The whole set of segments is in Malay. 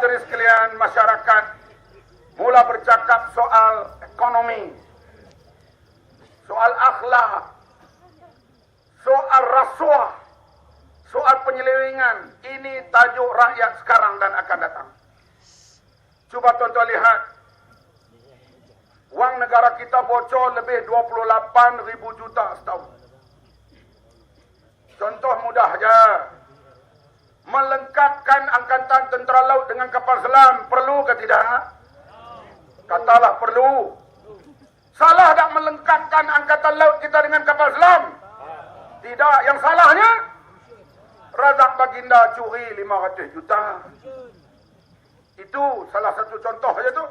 hadirin sekalian masyarakat mula bercakap soal ekonomi, soal akhlak, soal rasuah, soal penyelewengan. Ini tajuk rakyat sekarang dan akan datang. Cuba tuan-tuan lihat. Wang negara kita bocor lebih 28 ribu juta setahun. Contoh mudah saja. Melengkapkan angkatan tentera laut dengan kapal selam. Perlu ke tidak? Katalah perlu. Salah tak melengkapkan angkatan laut kita dengan kapal selam? Tidak. Yang salahnya? Razak Baginda curi 500 juta. Itu salah satu contoh saja tu.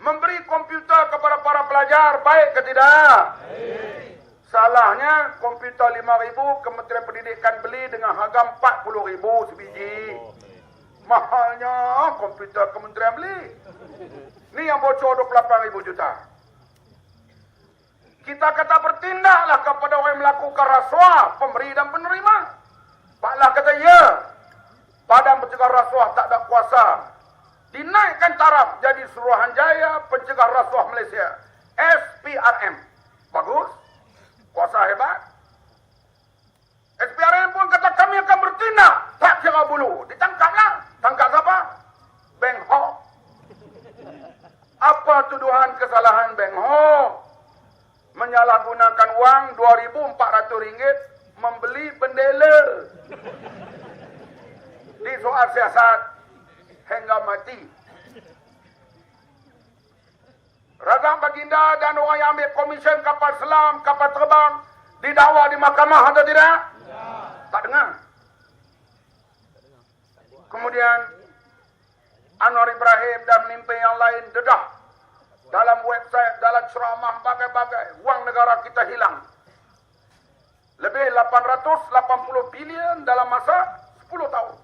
Memberi komputer kepada para pelajar baik ke tidak? Baik. Salahnya komputer 5000 Kementerian Pendidikan beli dengan harga 40000 sebiji. Mahalnya komputer kementerian beli. Ni yang bocor 28000 juta. Kita kata bertindaklah kepada orang yang melakukan rasuah, pemberi dan penerima. Paklah kata ya. Badan Pencegah Rasuah tak ada kuasa. Dinaikkan taraf jadi Suruhanjaya Pencegah Rasuah Malaysia. SPRM. Bagus. Kuasa hebat. SPRM pun kata kami akan bertindak. Tak kira bulu. Ditangkaplah. Tangkap siapa? Beng Ho. Apa tuduhan kesalahan Beng Ho? Menyalahgunakan wang RM2,400 membeli bendela di soal siasat hingga mati. Razak Baginda dan orang yang ambil komisen kapal selam, kapal terbang didakwa di mahkamah atau tidak? Ya. Tak dengar. Kemudian Anwar Ibrahim dan mimpi yang lain dedah dalam website, dalam ceramah bagai-bagai. Wang negara kita hilang. Lebih 880 bilion dalam masa 10 tahun.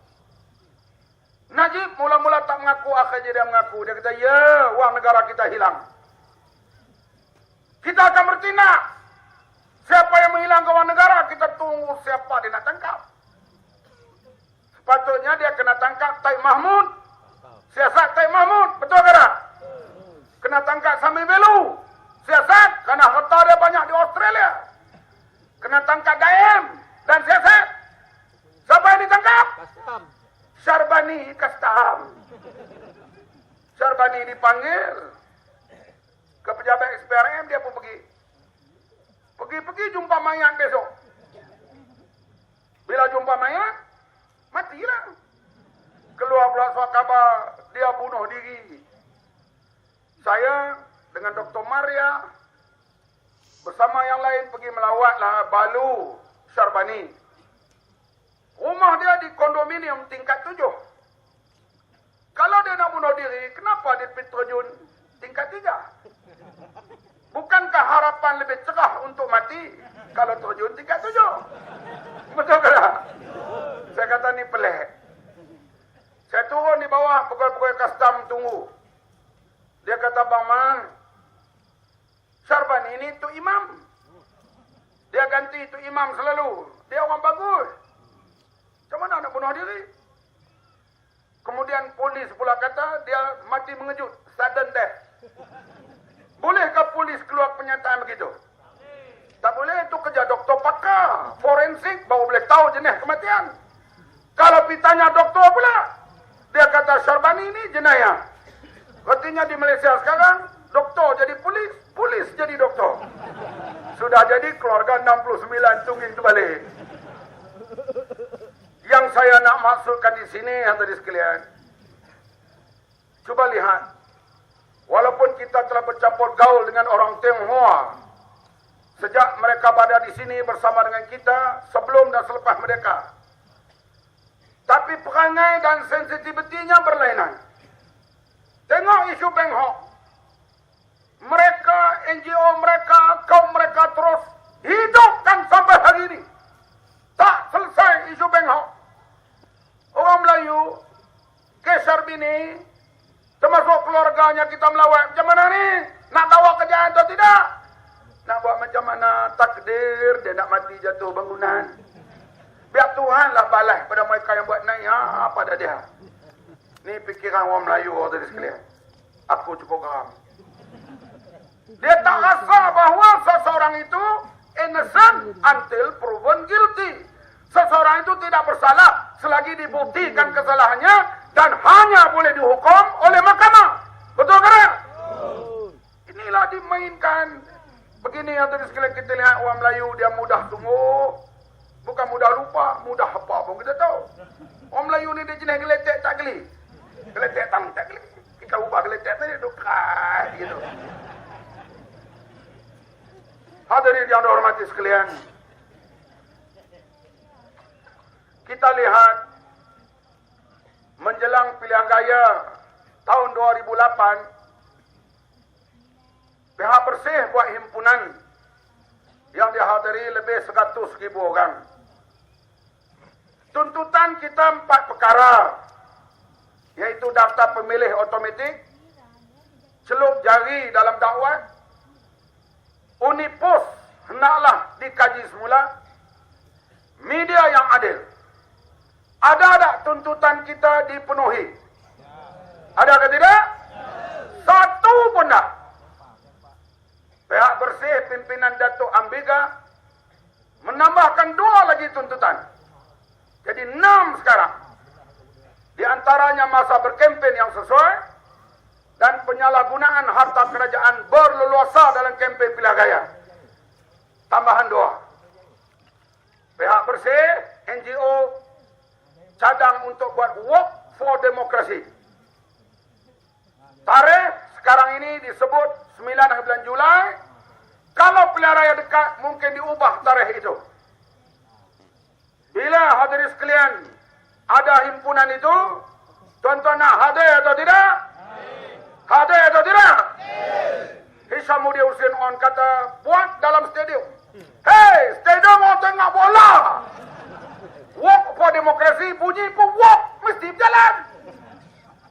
Najib mula-mula tak mengaku, akhirnya dia mengaku. Dia kata, ya, wang negara kita hilang. Kita akan bertindak. Siapa yang menghilangkan wang negara, kita tunggu siapa dia nak tangkap. Sepatutnya dia kena tangkap Taib Mahmud. Siasat Taib Mahmud, betul ke tak? Kena tangkap Sami Belu. Siasat, kerana harta dia banyak di Australia. Kena tangkap Daim dan siasat. Siapa yang ditangkap? Kastam. Syarbani Kastam. Syarbani dipanggil pejabat SPRM dia pun pergi. Pergi-pergi jumpa mayat besok. Bila jumpa mayat, matilah. Keluar pula suat khabar dia bunuh diri. Saya dengan Dr. Maria bersama yang lain pergi melawatlah Balu Syarbani. Rumah dia di kondominium tingkat tujuh. Kalau dia nak bunuh diri, kenapa dia pergi terjun tingkat tiga? Bukankah harapan lebih cerah untuk mati kalau terjun tingkat tujuh? Betul ke tak? Saya kata ni pelik. Saya turun di bawah pegawai-pegawai custom tunggu. Dia kata, Bang Man, Syarban ini tu imam. Dia ganti tu imam selalu. Dia orang bagus. Macam mana nak bunuh diri? Kemudian polis pula kata dia mati mengejut. Sudden death. Bolehkah polis keluar pernyataan begitu? Tak boleh. Itu kerja doktor pakar. Forensik baru boleh tahu jenis kematian. Kalau pitanya doktor pula. Dia kata Syarbani ini jenayah. Artinya di Malaysia sekarang. Doktor jadi polis. Polis jadi doktor. Sudah jadi keluarga 69 tungging terbalik. Yang saya nak maksudkan di sini yang tadi sekalian. Cuba lihat. Walaupun kita telah bercampur gaul dengan orang Tionghoa. Sejak mereka berada di sini bersama dengan kita. Sebelum dan selepas mereka. Tapi perangai dan sensitivitinya berlainan. Tengok isu Beng Hok. Mereka, NGO mereka, kaum mereka terus hidupkan sampai hari ini. Tak selesai isu Beng Hok. Orang Melayu, Kesar Bini, termasuk keluarganya kita melawat. Macam mana ni? Nak bawa kejayaan atau tidak? Nak buat macam mana takdir dia nak mati jatuh bangunan. Biar Tuhan lah balas pada mereka yang buat naik ha, pada dia. Ini pikiran orang Melayu tadi sekalian. Aku cukup geram. Dia tak rasa bahawa seseorang itu innocent until proven guilty. Seseorang itu tidak bersalah selagi dibuktikan kesalahannya dan hanya boleh dihukum oleh mahkamah. Betul kan? Inilah dimainkan. Begini yang tadi sekalian kita lihat orang Melayu dia mudah tunggu. Bukan mudah lupa, mudah apa pun kita tahu. Orang Melayu ni dia jenis geletek tak geli. Geletek tang tak geli. Kita ubah geletek tadi duk keras gitu. Hadirin yang dihormati sekalian. Kita lihat menjelang pilihan raya tahun 2008 pihak bersih buat himpunan yang dihadiri lebih 100 ribu orang. Tuntutan kita empat perkara iaitu daftar pemilih otomatik, celup jari dalam dakwah, unipos hendaklah dikaji semula, media yang adil. Ada tak tuntutan kita dipenuhi? Ada ke tidak? Satu pun tak. Pihak bersih pimpinan Datuk Ambiga menambahkan dua lagi tuntutan. Jadi enam sekarang. Di antaranya masa berkempen yang sesuai dan penyalahgunaan harta kerajaan berleluasa dalam kempen pilihan raya. Tambahan dua. Pihak bersih, NGO, cadang untuk buat work for demokrasi. Tarikh sekarang ini disebut 9 bulan Julai. Kalau pilihan raya dekat, mungkin diubah tarikh itu. Bila hadirin sekalian ada himpunan itu, tuan-tuan nak hadir atau tidak? Hadir atau tidak? Hishamudi Hussein On kata, buat dalam stadium. Hei, stadium mau tengok bola. Walk for demokrasi, bunyi pun walk, mesti berjalan.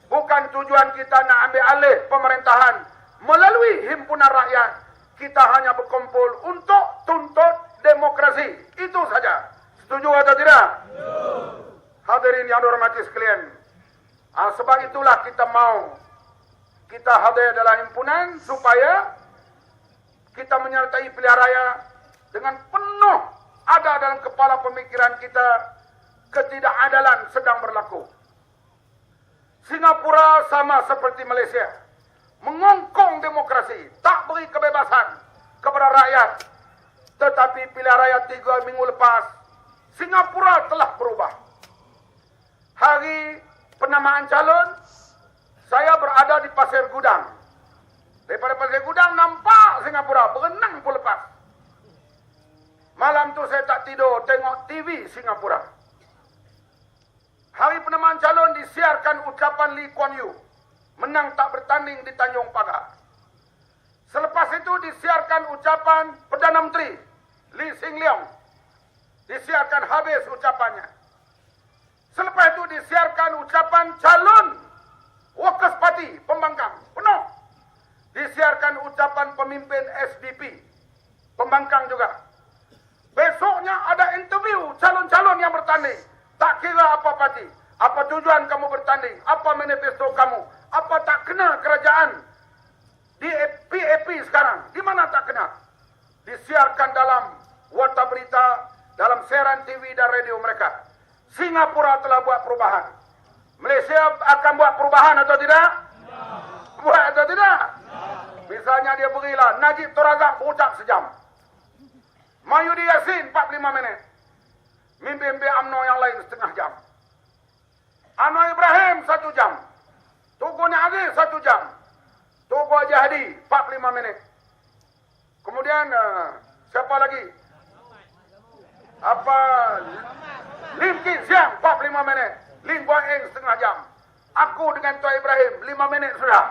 Bukan tujuan kita nak ambil alih pemerintahan melalui himpunan rakyat. Kita hanya berkumpul untuk tuntut demokrasi. Itu saja. Setuju atau tidak? Hadirin yang dihormati sekalian. Ah, sebab itulah kita mau kita hadir dalam himpunan supaya kita menyertai pilihan raya dengan penuh ada dalam kepala pemikiran kita ketidakadalan sedang berlaku. Singapura sama seperti Malaysia. Mengongkong demokrasi. Tak beri kebebasan kepada rakyat. Tetapi pilihan raya tiga minggu lepas. Singapura telah berubah. Hari penamaan calon. Saya berada di Pasir Gudang. Daripada Pasir Gudang nampak Singapura. Berenang pun lepas. Malam tu saya tak tidur. Tengok TV Singapura. Hari penamaan calon disiarkan ucapan Lee Kuan Yew. Menang tak bertanding di Tanjung Pagar. Selepas itu disiarkan ucapan Perdana Menteri Lee Sing Leong. Disiarkan habis ucapannya. Selepas itu disiarkan ucapan calon Workers Party Pembangkang. Penuh. Disiarkan ucapan pemimpin SDP. Pembangkang juga. Besoknya ada interview calon-calon yang bertanding. Tak kira apa parti. Apa tujuan kamu bertanding. Apa manifesto kamu. Apa tak kena kerajaan. Di PAP sekarang. Di mana tak kena. Disiarkan dalam warta berita. Dalam siaran TV dan radio mereka. Singapura telah buat perubahan. Malaysia akan buat perubahan atau tidak? Buat atau tidak? Misalnya dia berilah Najib Torazak berucap sejam. Mayudi Yassin 45 minit. Mimpi-mimpi UMNO yang lain setengah jam. Anwar Ibrahim satu jam. Tugu Aziz satu jam. Tugu Haji Hadi 45 minit. Kemudian uh, siapa lagi? Apa? Lim Kin Siang 45 minit. Lim Guan Eng setengah jam. Aku dengan Tuan Ibrahim 5 minit sudah.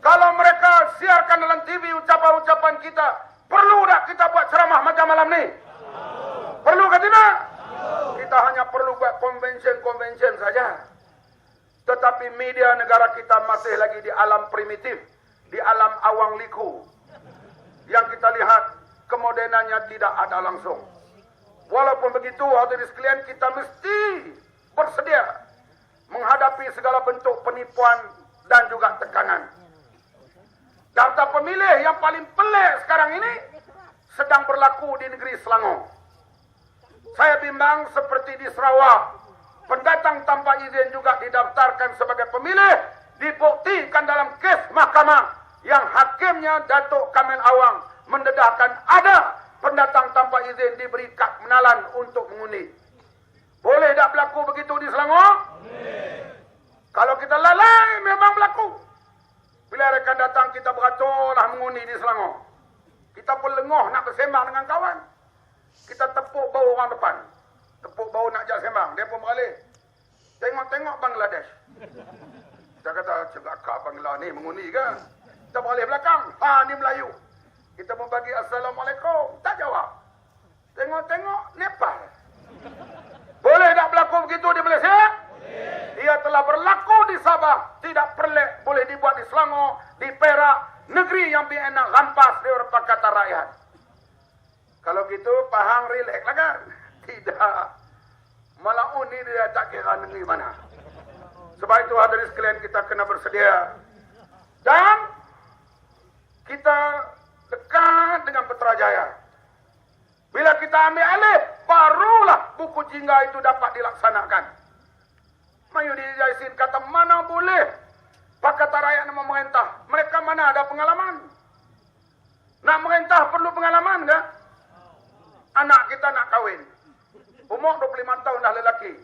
Kalau mereka siarkan dalam TV ucapan-ucapan kita, perlu tak kita buat ceramah macam malam ni? Perlu ke tidak? Kita hanya perlu buat konvensyen-konvensyen saja. Tetapi media negara kita masih lagi di alam primitif. Di alam awang liku. Yang kita lihat kemodenannya tidak ada langsung. Walaupun begitu, hadirin sekalian, kita mesti bersedia segala bentuk penipuan dan juga tekanan. Daftar pemilih yang paling pelik sekarang ini sedang berlaku di negeri Selangor. Saya bimbang seperti di Sarawak, pendatang tanpa izin juga didaftarkan sebagai pemilih, dibuktikan dalam kes mahkamah yang hakimnya Datuk Kamil Awang mendedahkan ada pendatang tanpa izin diberi kad menalan untuk mengundi. Boleh tak berlaku begitu di Selangor? Boleh. Kalau kita lalai memang berlaku. Bila rekan datang kita beraturlah mengundi di Selangor. Kita pun lengoh nak bersembang dengan kawan. Kita tepuk bau orang depan. Tepuk bau nak jak sembang. Dia pun beralih. Tengok-tengok Bangladesh. Kita kata, cegakah Bangla ni mengundi ke? Kita beralih belakang. Ha, ni Melayu. Kita pun bagi Assalamualaikum. Tak jawab. Tengok-tengok Nepal. Boleh tak berlaku begitu di Malaysia? Ia telah berlaku di Sabah. Tidak perlek boleh dibuat di Selangor, di Perak, negeri yang enak rampas di kata rakyat. Kalau gitu, Pahang relax lah kan? Tidak. Malah ini dia tak kira negeri mana. Sebab itu hadirin sekalian kita kena bersedia. Dan kita dekat dengan Petrajaya. Bila kita ambil alih, barulah buku jingga itu dapat dilaksanakan. Mayudi Jaisin kata, mana boleh Pakatan rakyat nak memerintah. Mereka mana ada pengalaman? Nak merintah perlu pengalaman ke? Anak kita nak kahwin. Umur 25 tahun dah lelaki.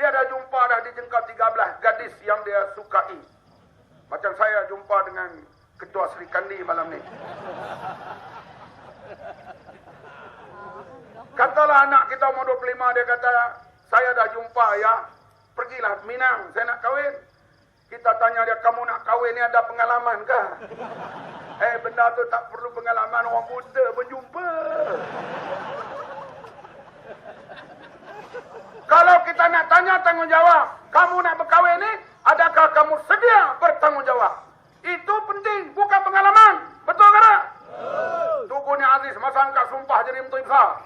Dia dah jumpa dah di jengkau 13 gadis yang dia sukai. Macam saya jumpa dengan Ketua Sri Kandi malam ni. Katalah anak kita umur 25 dia kata, saya dah jumpa ya, pergilah Minang, saya nak kahwin. Kita tanya dia, kamu nak kahwin ni ada pengalaman ke? Eh, benda tu tak perlu pengalaman, orang muda berjumpa. Kalau kita nak tanya tanggungjawab, kamu nak berkahwin ni, adakah kamu sedia bertanggungjawab? Itu penting, bukan pengalaman. Betul ke tak? Tugu ni Aziz, masa angkat sumpah jadi Menteri Besar.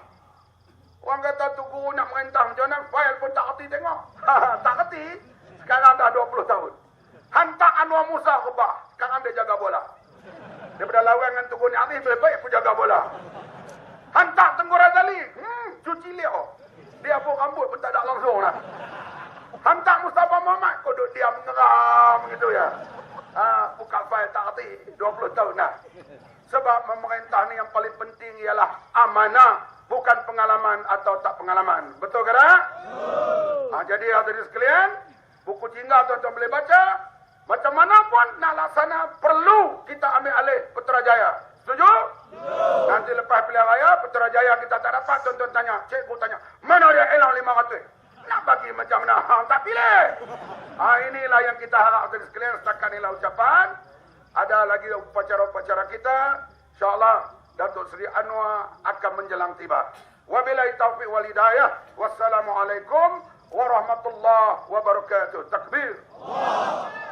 Orang kata Tugu nak merintah macam mana, file pun tak kerti tengok. tak kerti, sekarang dah 20 tahun. Hantar Anwar Musa ke bah, sekarang dia jaga bola. Daripada lawan dengan Tugu ni Aziz, lebih baik pun jaga bola. Hantar Tengku Razali, hmm, cuci liau. Dia pun rambut pun tak ada langsung lah. Hantar Mustafa Muhammad, kau duduk diam ngeram gitu ya. Ha, buka file tak arti 20 tahun dah. Sebab memerintah ni yang paling penting ialah amanah. Bukan pengalaman atau tak pengalaman. Betul ke tak? Ha, jadi hadirin sekalian. Buku tinggal tuan-tuan boleh baca. Macam mana pun nak laksana perlu kita ambil alih Putrajaya. Setuju? Nanti lepas pilihan raya Putrajaya kita tak dapat. Tuan-tuan tanya. Cikgu tanya. Mana dia elang 500? nak bagi macam mana? Hang tak pilih. Ha, inilah yang kita harap dari sekalian. Setakat inilah ucapan. Ada lagi upacara-upacara kita. InsyaAllah Datuk Seri Anwar akan menjelang tiba. Wabillahi taufiq wal hidayah. Wassalamualaikum warahmatullahi wabarakatuh. Takbir. Allah.